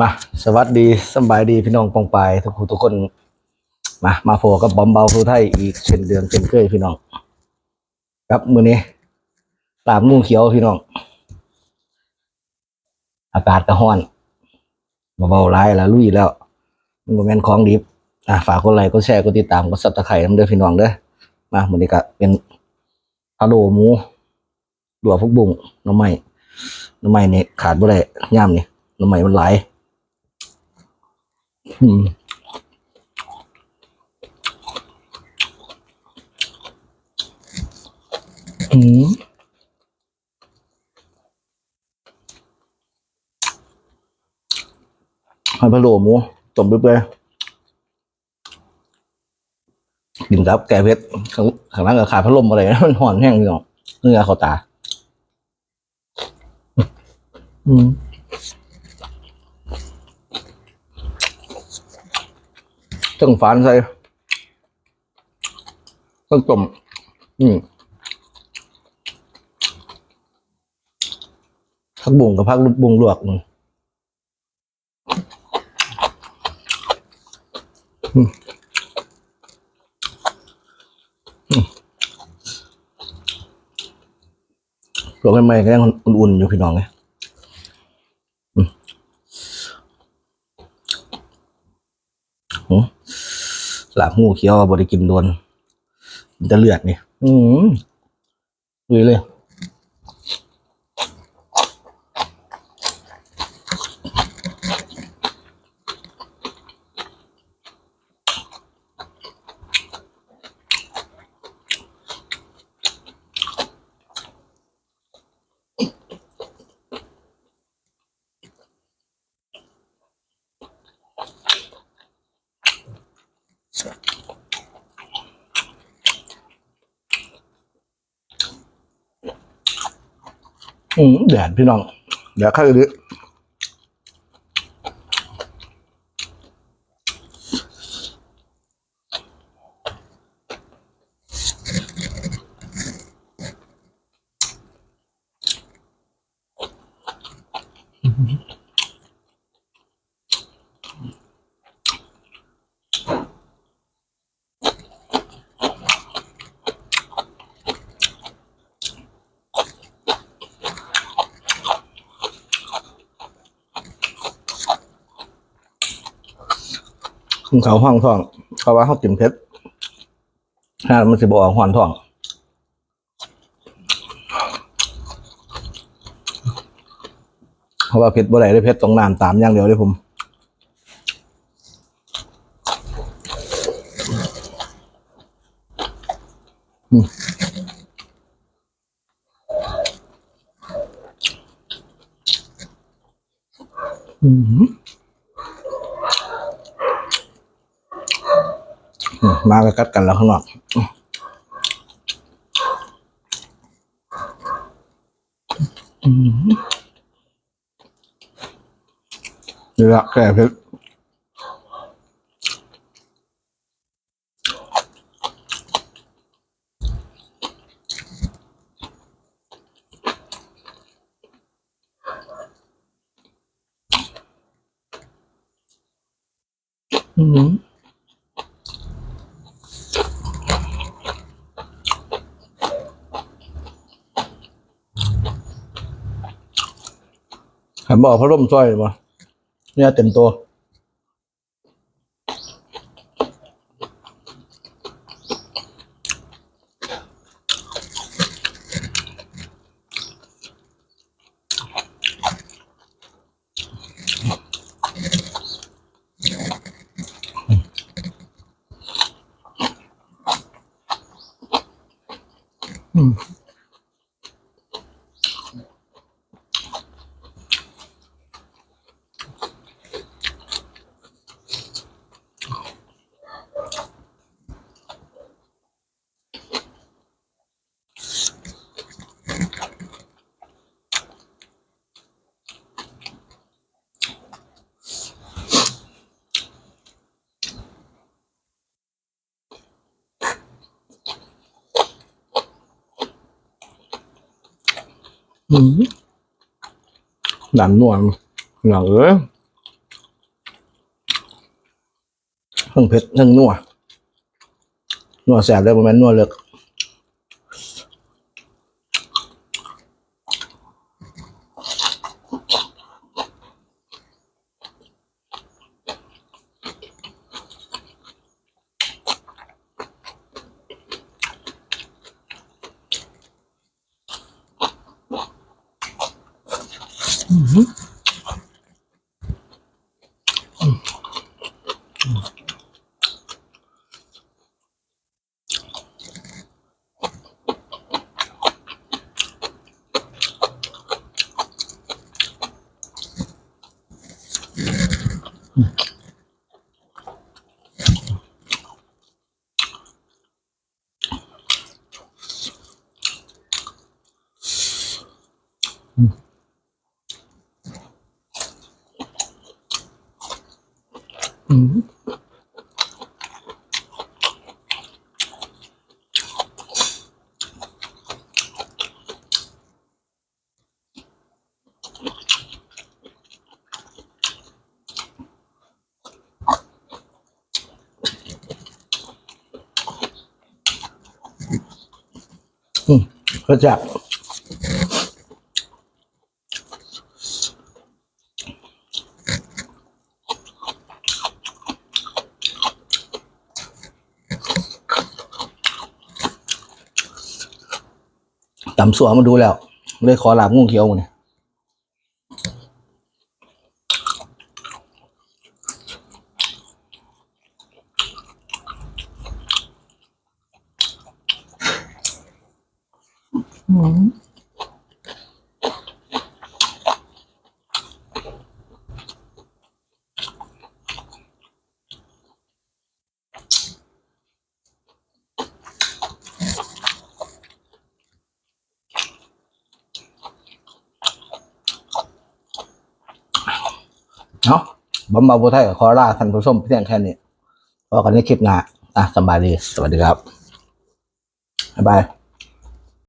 มาสวัสดีสบายดีพี่น้องปองปายทุกผู้ทุกคน มามาโฟกับบอมเบาผู้ไทยอีกเช่นเดือนเช่นเคยพี่น้อง ครับมือนี้ตามงูเขียวพี่น้อง อากาศก็ร้อนมาเบาร้ายแล้วลุยแล้วมันบ่แม่นของดิบอะฝากคนไลค์กดแชร์กดติดตามกดซับสไครต์นำเด้อพี่น้องเด้อมามือนี้ก็เป็นอะโลหมูดัวพวกบุ้งน้ำไม้น้ำไม้นี่ขาดบ่ได้ย่ามนี่น้ำไม้มันไหล อืมอืมให้พะโล้หมูต้มเปื่อยๆกินกับแกงเพชรข้างข้างล่างกับขาพัดลมอะไรมันห่อนแห้งพี่น้องเนื้อเขาตา อืม จังฝานใส่ต้นต้มอืมพักบุ้งกับพักบุ้งลวกอืมอืมอืมลวกใหม่ๆก็ยังอุ่นๆอยู่พี่น้องเลยอืมอืม หูเคี้ยวบริกินโดนมันจะเลือดนี่ อืมดุยเลย อืมแดดพี่น้องแดดข้าวดื้อ เขาห้องท้อง เขาว่าเขากินเพชรถ้ามันสิบออกหอนท้องเพราะว่าเพชรบ่ได้ได้เพชรต้องน้ำตามอย่างเดียวเลยผมอืมอื มาก็กัดกันแล้วข้างนอกนี่ละแก่เพชรอืม หันบอกพัดลมซอยมาเนี่ยเต็มตัว อืม หนันนวลหนังเอ้ยทั้งเผ็ดทั้งนัวนัวแสบเลยประมาณนัวเลือก Mm-hmm. Mm-hmm. ก็จะ ตำสัวมาดูแล้ว เลยขอลาบงูเขียวเนี่ย เนาะบำบัดบัวไทยกับคอร่าท่านผู้ชมเพียงแค่นี้พอกันในคลิปหน้าอะสบายดี สวัสดีครับ บ๊ายบาย